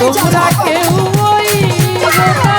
তোমরা কেউ মইল না